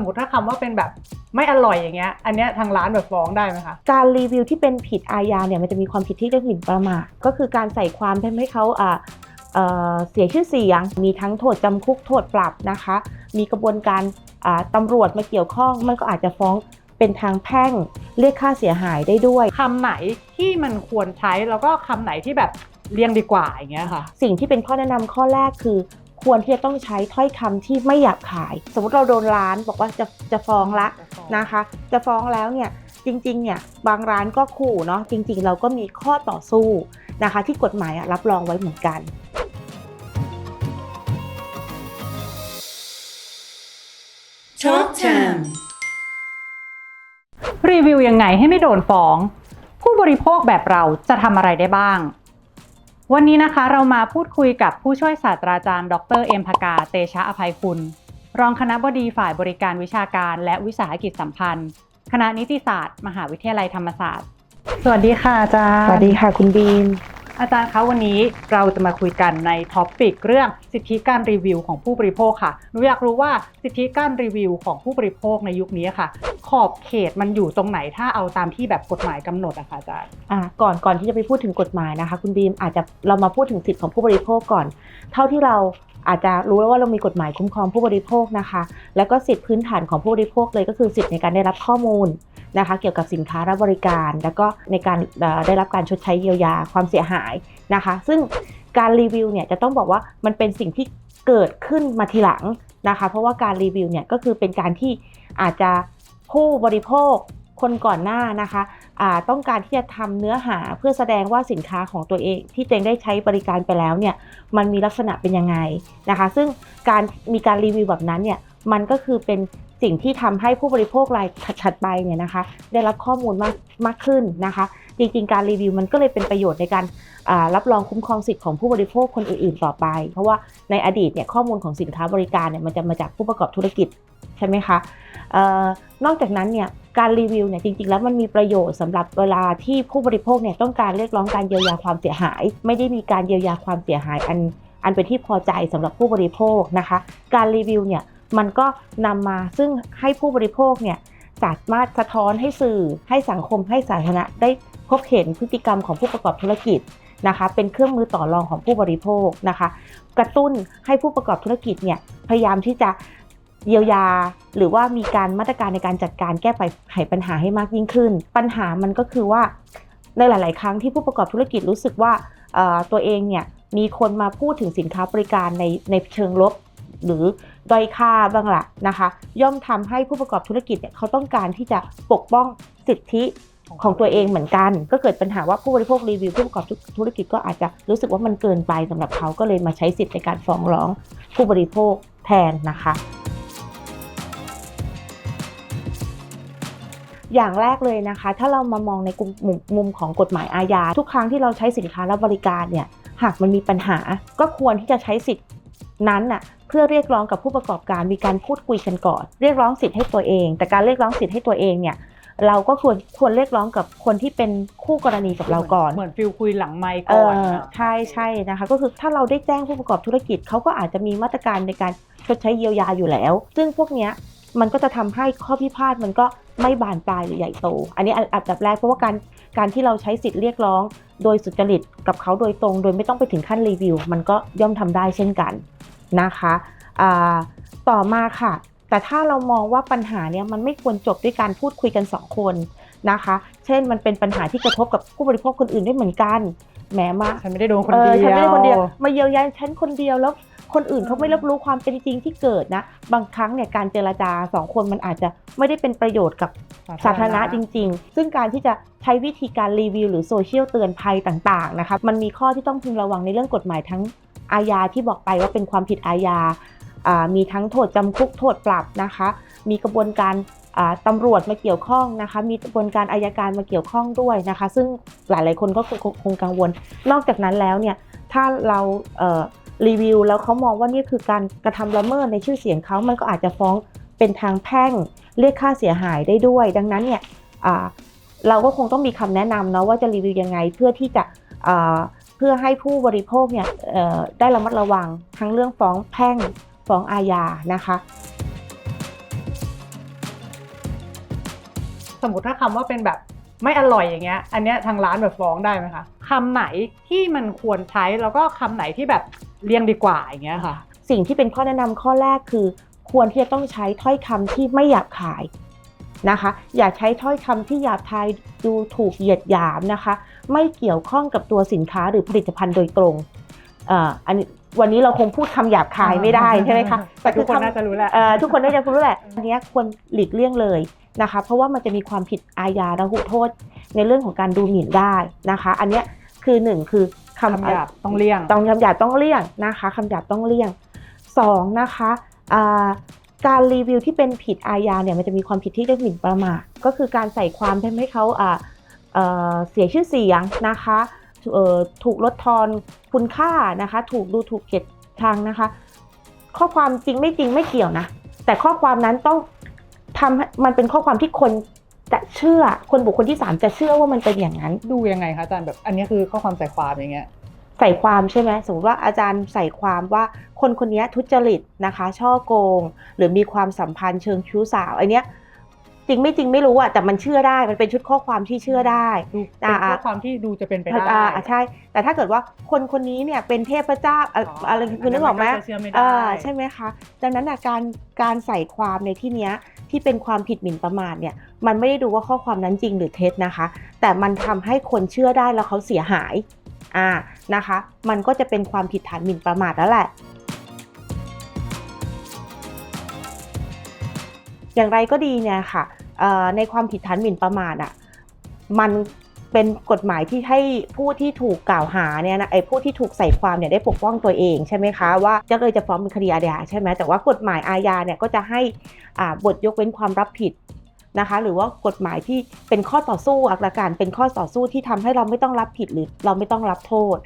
มมติถ้าคำว่าเป็นแบบไม่อร่อยอย่างเงี้ย อันเนี้ยทางร้านแบบฟ้องได้ไหมคะ การรีวิวที่เป็นผิดอาญาเนี่ยมันจะมีความผิดที่เรียกหมิ่นประมาทก็คือการใส่ความทำให้เขาอ่าเอ่อเสียชื่อเสียง มีทั้งโทษจำคุกโทษปรับนะคะ มีกระบวนการอ่าตำรวจมาเกี่ยวข้อง มันก็อาจจะฟ้องเป็นทางแพ่งเรียกค่าเสียหายได้ด้วยคำไหนที่มันควรใช้แล้วก็คำไหนที่แบบเลี่ยงดีกว่าอย่างเงี้ยค่ะ สิ่งที่เป็นข้อแนะนำข้อแรกคือ ควรที่จะต้องใช้ถ้อยคำที่ไม่หยาบคาย สมมติเราโดนร้านบอกว่าจะจะฟ้องละนะคะ จะฟ้องแล้วเนี่ยจริงๆเนี่ยบางร้านก็ขู่เนาะจริง ๆ เราก็มีข้อต่อสู้นะคะ ที่กฎหมายอะรับรองไว้เหมือนกัน Talk Time รีวิวยังไงให้ไม่โดนฟ้อง ผู้บริโภคแบบเราจะทำอะไรได้บ้าง วันนี้นะคะเรามาพูดคุยกับผู้ช่วยศาสตราจารย์ ดรเอ็มพกา เตชะอภัยคุณ รองคณะบดีฝ่ายบริการวิชาการ และวิสาหกิจสัมพันธ์ คณะนิติศาสตร์ มหาวิทยาลัยธรรมศาสตร์ สวัสดีค่ะอาจารย์ สวัสดีค่ะคุณบีม อาจารย์คะวันนี้เราจะมาคุยกันในท็อปปิกเรื่องสิทธิการรีวิวของผู้บริโภคค่ะหนูอยากรู้ว่าสิทธิการรีวิวของผู้บริโภคในยุคนี้ค่ะ ขอบเขตมันอยู่ตรงไหนถ้าเอาตามที่แบบกฎหมายกำหนดอะค่ะอาจารย์อ่าก่อนก่อนที่จะไปพูดถึงกฎหมายนะคะ คุณบีมอาจจะเรามาพูดถึงสิทธิของผู้บริโภคก่อน เท่าที่เราอาจจะรู้แล้วว่าเรามีกฎหมายคุ้มครองผู้บริโภคนะคะ แล้วก็สิทธิพื้นฐานของผู้บริโภคเลยก็คือสิทธิในการได้รับข้อมูล นะคะ เกี่ยวกับสินค้าและบริการ แล้วก็ในการได้รับการชดใช้เยียวยาความเสียหายนะคะ ซึ่งการรีวิวเนี่ยจะต้องบอกว่ามันเป็นสิ่งที่เกิดขึ้นมาทีหลังนะคะ เพราะว่าการรีวิวเนี่ยก็คือเป็นการที่อาจจะผู้บริโภคคนก่อนหน้านะคะต้องการที่จะทำเนื้อหาเพื่อแสดงว่าสินค้าของตัวเอง ที่ตัวเองได้ใช้บริการไปแล้วเนี่ยมันมีลักษณะเป็นยังไงนะคะ ซึ่งการมีการรีวิวแบบนั้นเนี่ยมันก็คือเป็น สิ่งที่ทำให้ผู้บริโภครายถัดไปเนี่ยนะคะ ได้รับข้อมูลมากมากขึ้นนะคะ จริงๆ การรีวิวมันก็เลยเป็นประโยชน์ในการรับรองคุ้มครองสิทธิ์ของผู้บริโภคคนอื่นๆ ต่อไป เพราะว่าในอดีตเนี่ยข้อมูลของสินค้าบริการเนี่ยมันจะมาจากผู้ประกอบธุรกิจใช่ไหมคะออนอกจากนั้นเนี่ยการรีวิวเนี่ยจริงๆ แล้วมันมีประโยชน์สำหรับเวลาที่ผู้บริโภคเนี่ยต้องการเรียกร้องการเยียวยาความเสียหาย ไม่ได้มีการเยียวยาความเสียหายอันอันเป็นที่พอใจสำหรับผู้บริโภคนะคะ การรีวิวเนี่ย มันก็นำมาซึ่งให้ผู้บริโภคเนี่ยสามารถสะท้อนให้สื่อให้สังคมให้สาธารณะได้พบเห็นพฤติกรรมของผู้ประกอบธุรกิจนะคะ เป็นเครื่องมือต่อรองของผู้บริโภคนะคะ กระตุ้นให้ผู้ประกอบธุรกิจเนี่ยพยายามที่จะเยียวยา หรือว่ามีการมาตรการในการจัดการแก้ไขปัญหาให้มากยิ่งขึ้น ปัญหามันก็คือว่าในหลาย ๆ ครั้งที่ผู้ประกอบธุรกิจรู้สึกว่าตัวเองเนี่ยมีคนมาพูดถึงสินค้าบริการในในเชิงลบ หรือด้อยค่าบ้างละนะคะ ย่อมทำให้ผู้ประกอบธุรกิจเนี่ยเขาต้องการที่จะปกป้องสิทธิของตัวเองเหมือนกัน ก็เกิดปัญหาว่าผู้บริโภครีวิวผู้ประกอบธุรกิจก็อาจจะรู้สึกว่ามันเกินไปสำหรับเขาก็เลยมาใช้สิทธิ์ในการฟ้องร้องผู้บริโภคแทนนะคะอย่างแรกเลยนะคะ ถ้าเรามามองในกลุ่มมุมมุมของกฎหมายอาญาทุกครั้งที่เราใช้สินค้าและบริการเนี่ย หากมันมีปัญหาก็ควรที่จะใช้สิทธินั้นน่ะ เพื่อเรียกร้องกับผู้ประกอบการมีการพูดคุยกันก่อน เรียกร้องสิทธิ์ให้ตัวเอง แต่การเรียกร้องสิทธิ์ให้ตัวเองเนี่ยเราก็ควรควรเรียกร้องกับคนที่เป็นคู่กรณีกับเราก่อน เหมือนฟิลคุยหลังไมค์เอก่อนออะใช่ใช่นะคะ ก็คือถ้าเราได้แจ้งผู้ประกอบธุรกิจเขาก็อาจจะมีมาตรการในการชดใช้เยียวยาอยู่แล้ว ซึ่งพวกเนี้ยมันก็จะทำให้ข้อพิพาทมันก็ไม่บานปลายหรือใหญ่โต อันนี้อันอันดับแรกเพราะว่าการการที่เราใช้สิทธิ์เรียกร้อง โดยสุจริตกับเขาโดยตรง โดยไม่ต้องไปถึงขั้นรีวิว มันก็ย่อมทำได้เช่นกัน นะคะอ่าต่อมาค่ะ แต่ถ้าเรามองว่าปัญหาเนี้ยมันไม่ควรจบด้วยการพูดคุยกันสองคนนะคะ เช่นมันเป็นปัญหาที่กระทบกับผู้บริโภคคนอื่นด้วยเหมือนกันแหมมาฉันไม่ได้โดนคนเอเดียวอฉันไม่ได้คนเดียวมาเยียวยาฉันคนเดียวแล้วคนอื่นเขาไม่รับรู้ความเป็นจริงที่เกิดนะ บางครั้งเนี่ยการเจรจาสองคนมันอาจจะไม่ได้เป็นประโยชน์กับสาธารณะจริง ๆ ซึ่งการที่จะใช้วิธีการรีวิวหรือโซเชียลเตือนภัยต่างๆนะคะ มันมีข้อที่ต้องพึงระวังในเรื่องกฎหมายทั้ง อาญาที่บอกไปว่าเป็นความผิดอาญา มีทั้งโทษจำคุกโทษปรับนะคะ มีกระบวนการตำรวจมาเกี่ยวข้องนะคะ มีกระบวนการอายการมาเกี่ยวข้องด้วยนะคะ ซึ่งหลาย ๆ คนก็คงกังวล นอกจากนั้นแล้วเนี่ย ถ้าเรารีวิวแล้วเขามองว่านี่คือการกระทำละเมิดในชื่อเสียงเขามันก็อาจจะฟ้องเป็นทางแพ่งเรียกค่าเสียหายได้ด้วย ดังนั้นเนี่ยเราก็คงต้องมีคำแนะนำเนาะว่าจะรีวิวยังไงเพื่อที่จะ เพื่อให้ผู้บริโภคเนี่ยเอ่อได้ระมัดระวังทั้งเรื่องฟ้องแพ่งฟ้องอาญานะคะ สมมติถ้าคำว่าเป็นแบบไม่อร่อยอย่างเงี้ย อันเนี้ยทางร้านแบบฟ้องได้ไหมคะคำไหนที่มันควรใช้แล้วก็คำไหนที่แบบเลี่ยงดีกว่าอย่างเงี้ยค่ะ สิ่งที่เป็นข้อแนะนำข้อแรกคือ ควรที่จะต้องใช้ถ้อยคำที่ไม่หยาบคาย นะคะ อย่าใช้ถ้อยคำที่หยาบคายดูถูกเหยียดหยามนะคะ ไม่เกี่ยวข้องกับตัวสินค้าหรือผลิตภัณฑ์โดยตรงเอ่ออันนี้วันนี้เราคงพูดคำหยาบคายไม่ได้ใช่ไหมคะแต่ทุกคนอน่าจะรู้แหละเอ่อทุกคนน่าจะรู้แหละอันเนี้ยควรหลีกเลี่ยงเลยนะคะ เพราะว่ามันจะมีความผิดอาญาระหุโทษ ในเรื่องของการดูหมิ่นได้นะคะ อันเนี้ยคือหนึ่งคือคำคำหยาบต้องเลี่ยงต้องคำหยาบต้องเลี่ยงนะคะคำหยาบต้องเลี่ยงสองนะคะอ่า การรีวิวที่เป็นผิดอาญาเนี่ยมันจะมีความผิดที่เรียกหมิ่นประมาทก็คือการใส่ความทำให้เขาเเสียชื่อเสียงนะคะถูกลดทอนคุณค่านะคะ ถูกดูถูกเกลียดชังนะคะ ข้อความจริงไม่จริงไม่เกี่ยวนะ แต่ข้อความนั้นต้องทำให้มันเป็นข้อความที่คนจะเชื่อคนบุคคลที่สามจะเชื่อว่ามันเป็นอย่างนั้น ดูยังไงคะอาจารย์แบบอันนี้คือข้อความใส่ความอย่างเงี้ย ใส่ความใช่ไหมสมมติว่าอาจารย์ใส่ความว่าคนคนนี้ทุจริตนะคะ ช่อโกง หรือมีความสัมพันธ์เชิงชู้สาวอันเนี้ยจริงไม่จริงไม่รู้อะแต่มันเชื่อได้มันเป็นชุดข้อความที่เชื่อได้ดูเป็นข้อความที่ดูจะเป็นไปได้อ่าอ่าใช่ แต่ถ้าเกิดว่าคนคนนี้เนี่ยเป็นเทพเจ้าอะอ๋อออะไรคือนึกออกไหมอันนั้นมันก็จะเชื่อไม่ได้อ่าใช่ไหมคะดังนั้นนะการการใส่ความในที่เนี้ยที่เป็นความผิดหมิ่นประมาทเนี่ย มันไม่ได้ดูว่าข้อความนั้นจริงหรือเท็จนะคะ แต่มันทำให้คนเชื่อได้แล้วเขาเสียหาย อ่านะคะ มันก็จะเป็นความผิดฐานหมิ่นประมาทแล้วแหละ อย่างไรก็ดีเนี่ยค่ะในความผิดฐานหมิ่นประมาทอะมันเป็นกฎหมายที่ให้ผู้ที่ถูกกล่าวหาเนี่ยนะไอ้ผู้ที่ถูกใส่ความเนี่ยได้ปกป้องตัวเองใช่ไหมคะว่าจะเลยจะฟ้องเป็นคดีอาญาใช่ไหมแต่ว่ากฎหมายอาญาเนี่ยก็จะให้บทยกเว้นความรับผิด นะคะ หรือว่ากฎหมายที่เป็นข้อต่อสู้อักการเป็นข้อต่อสู้ที่ทำให้เราไม่ต้องรับผิดหรือเราไม่ต้องรับโทษ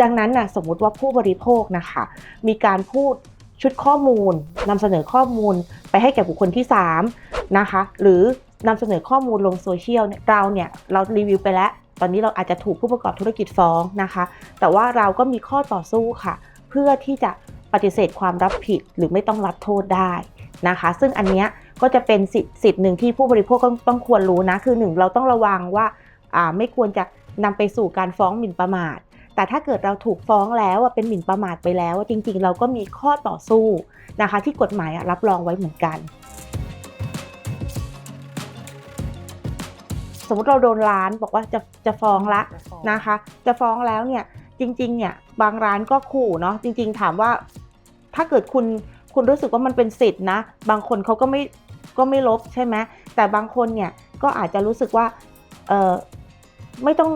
ดังนั้นนะสมมุติว่าผู้บริโภคนะคะ มีการพูดชุดข้อมูลนำเสนอข้อมูลไปให้แก่บุคคลที่3นะคะ หรือนำเสนอข้อมูลลงโซเชียลเราเนี่ยเรารีวิวไปแล้วตอนนี้เราอาจจะถูกผู้ประกอบธุรกิจฟ้องนะคะ แต่ว่าเราก็มีข้อต่อสู้ค่ะ เพื่อที่จะปฏิเสธความรับผิดหรือไม่ต้องรับโทษได้ นะคะ ซึ่งอันเนี้ยก็จะเป็นสิทธิ์สิทธิ์หนึ่งที่ผู้บริโภคก็ต้องควรรู้นะ คือหนึ่งเราต้องระวังว่าอ่าไม่ควรจะนำไปสู่การฟ้องหมิ่นประมาท แต่ถ้าเกิดเราถูกฟ้องแล้วอะเป็นหมิ่นประมาทไปแล้วอะจริง ๆ เราก็มีข้อต่อสู้นะคะ ที่กฎหมายอะรับรองไว้เหมือนกัน สมมติเราโดนร้านบอกว่าจะจะฟ้องละนะคะ จะฟ้องแล้วเนี่ยจริงๆเนี่ยบางร้านก็ขู่เนาะจริง ๆ ถามว่าถ้าเกิดคุณ คุณรู้สึกว่ามันเป็นสิทธินะ บางคนเขาก็ไม่ก็ไม่ลบใช่ไหมแต่บางคนเนี่ยก็อาจจะรู้สึกว่าเออไม่ต้อง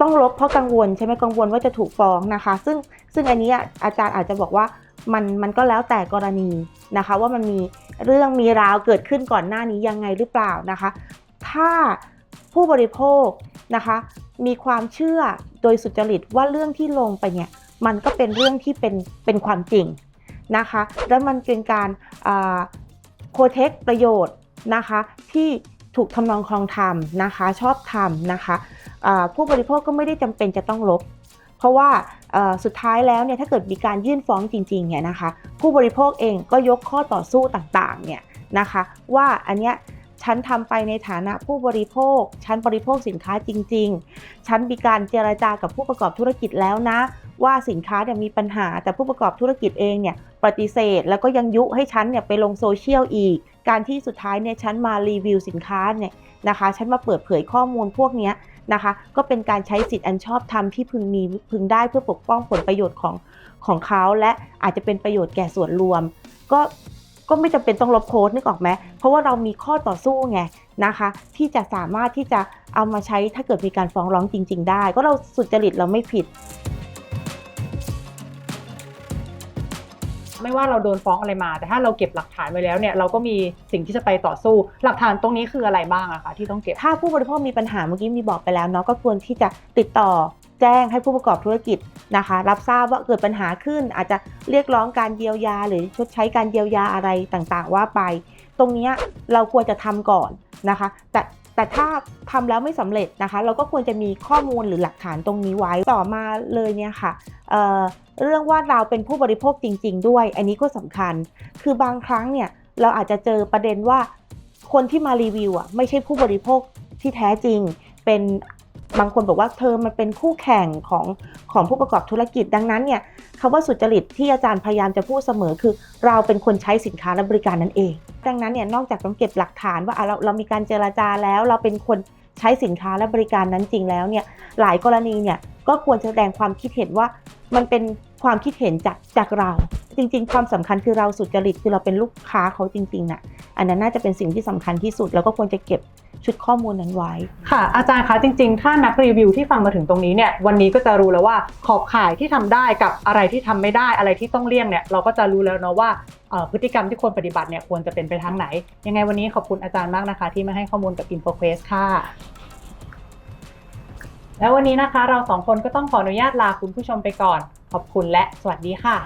ต้องลบเพราะกังวลใช่ไหมกังวลว่าจะถูกฟ้องนะคะ ซึ่งซึ่งอันนี้อาจารย์อาจจะบอกว่ามันมันก็แล้วแต่กรณีนะคะ ว่ามันมีเรื่องมีราวเกิดขึ้นก่อนหน้านี้ยังไงหรือเปล่านะคะ ถ้าผู้บริโภคนะคะ มีความเชื่อโดยสุจริตว่าเรื่องที่ลงไปเนี่ยมันก็เป็นเรื่องที่เป็นเป็นความจริง นะคะ แล้วมันเป็นการโปรเทคประโยชน์นะคะที่ถูกทำนองคลองธรรมนะคะชอบธรรมนะคะผู้บริโภคก็ไม่ได้จำเป็นจะต้องลบ เพราะว่าสุดท้ายแล้วเนี่ยถ้าเกิดมีการยื่นฟ้องจริงๆเนี่ยนะคะผู้บริโภคเองก็ยกข้อต่อสู้ต่างๆเนี่ยนะคะว่าอันเนี้ยฉันทำไปในฐานะผู้บริโภค ฉันบริโภคสินค้าจริง ๆ ฉันมีการเจรจากับผู้ประกอบธุรกิจแล้วนะ ว่าสินค้าเนี่ยมีปัญหาแต่ผู้ประกอบธุรกิจเองเนี่ยปฏิเสธ แล้วก็ยังยุให้ฉันเนี่ยไปลงโซเชียลอีก การที่สุดท้ายเนี่ยฉันมารีวิวสินค้าเนี่ยนะคะ ฉันมาเปิดเผยข้อมูลพวกนี้นะคะ ก็เป็นการใช้สิทธิ์อันชอบธรรมที่พึงมีพึงได้เพื่อปกป้องผลประโยชน์ของของเขาและอาจจะเป็นประโยชน์แก่ส่วนรวม ก็ก็ไม่จำเป็นต้องลบโพสต์นึกออกไหมเพราะว่าเรามีข้อต่อสู้ไงนะคะ ที่จะสามารถที่จะเอามาใช้ถ้าเกิดมีการฟ้องร้องจริง ๆ ได้ ก็เราสุจริตเราไม่ผิด ไม่ว่าเราโดนฟ้องอะไรมา แต่ถ้าเราเก็บหลักฐานไว้แล้วเนี่ยเราก็มีสิ่งที่จะไปต่อสู้ หลักฐานตรงนี้คืออะไรบ้างอะคะที่ต้องเก็บ ถ้าผู้บริโภคมีปัญหาเมื่อกี้มีบอกไปแล้วเนาะก็ควรที่จะติดต่อแจ้งให้ผู้ประกอบธุรกิจนะคะ รับทราบว่าเกิดปัญหาขึ้น อาจจะเรียกร้องการเยียวยา หรือชดใช้การเยียวยาอะไรต่างๆ ว่าไป ตรงนี้เราควรจะทำก่อนนะคะ แต่ แต่ถ้าทำแล้วไม่สำเร็จนะคะ เราก็ควรจะมีข้อมูลหรือหลักฐานตรงนี้ไว้ต่อมาเลยเนี่ยค่ะเเรื่องว่าเราเป็นผู้บริโภคจริง ๆ ด้วย อันนี้ก็สำคัญ คือบางครั้งเนี่ยเราอาจจะเจอประเด็นว่าคนที่มารีวิวอะไม่ใช่ผู้บริโภคที่แท้จริง เป็นบางคนบอกว่าเธอมันเป็นคู่แข่งของของผู้ประกอบธุรกิจดังนั้นเนี่ยคำว่าสุจริตที่อาจารย์พยายามจะพูดเสมอคือ เราเป็นคนใช้สินค้าและบริการนั่นเอง ดังนั้นเนี่ยนอกจากต้องเก็บหลักฐานว่าเราเรามีการเจราจาแล้ว เราเป็นคนใช้สินค้าและบริการนั้นจริงแล้วเนี่ยหลายกรณีเนี่ยก็ควรจะแสดงความคิดเห็นว่ามันเป็น ความคิดเห็นจากจากเราจริง ๆ ความสำคัญคือเราสุจริตคือเราเป็นลูกค้าเขาจริงๆน่ะอันนั้นน่าจะเป็นสิ่งที่สำคัญที่สุด แล้วก็ควรจะเก็บชุดข้อมูลนั้นไว้ ค่ะ อาจารย์คะจริง ๆ ถ้านักรีวิวที่ฟังมาถึงตรงนี้เนี่ยวันนี้ก็จะรู้แล้วว่าขอบข่ายที่ทำได้กับอะไรที่ทำไม่ได้อะไรที่ต้องเลี่ยงเนี่ยเราก็จะรู้แล้วเนาะว่าพฤติกรรมที่ควรปฏิบัติเนี่ยควรจะเป็นไปทางไหน ยังไงวันนี้ขอบคุณอาจารย์มากนะคะ ที่มาให้ข้อมูลกับ InfoQuest ค่ะแล้ววันนี้นะคะเราสองคนก็ต้องขออนุญาตลาคุณผู้ชมไปก่อน ขอบคุณและสวัสดีค่ะ